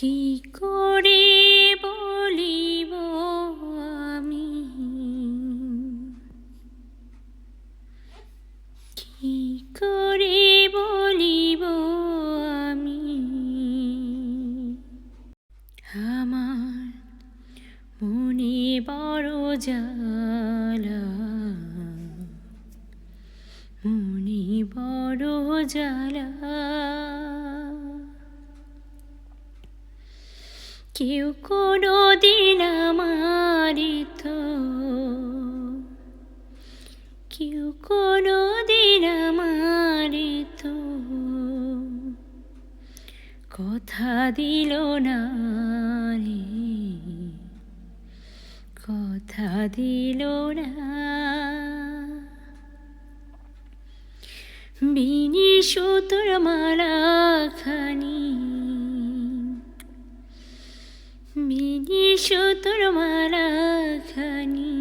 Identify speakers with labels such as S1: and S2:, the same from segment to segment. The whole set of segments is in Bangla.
S1: কি করে বলিব আমি? কি বলিব আমি? মনে বড় জ্বালা। মনে বড় জ্বালা। কেউ কোনো দিন আমারি তো কেউ কোনো দিন আমারি তো কথা দিল না রে। কথা দিল না। বিনি সুতোর মালা খানি বিনি সুতোর মালা খানি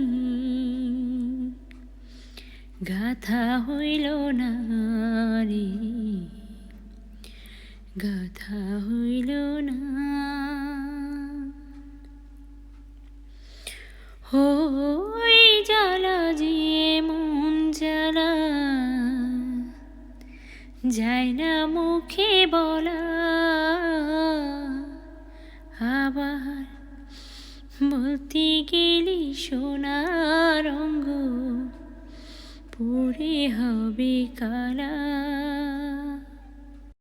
S1: গাথা হইল না গাথা হইল না। ওই জ্বালা যে মন জ্বালা, যায় না মুখে বলা। বলতে গেলি সোনার অঙ্গ পরে হবে কালা।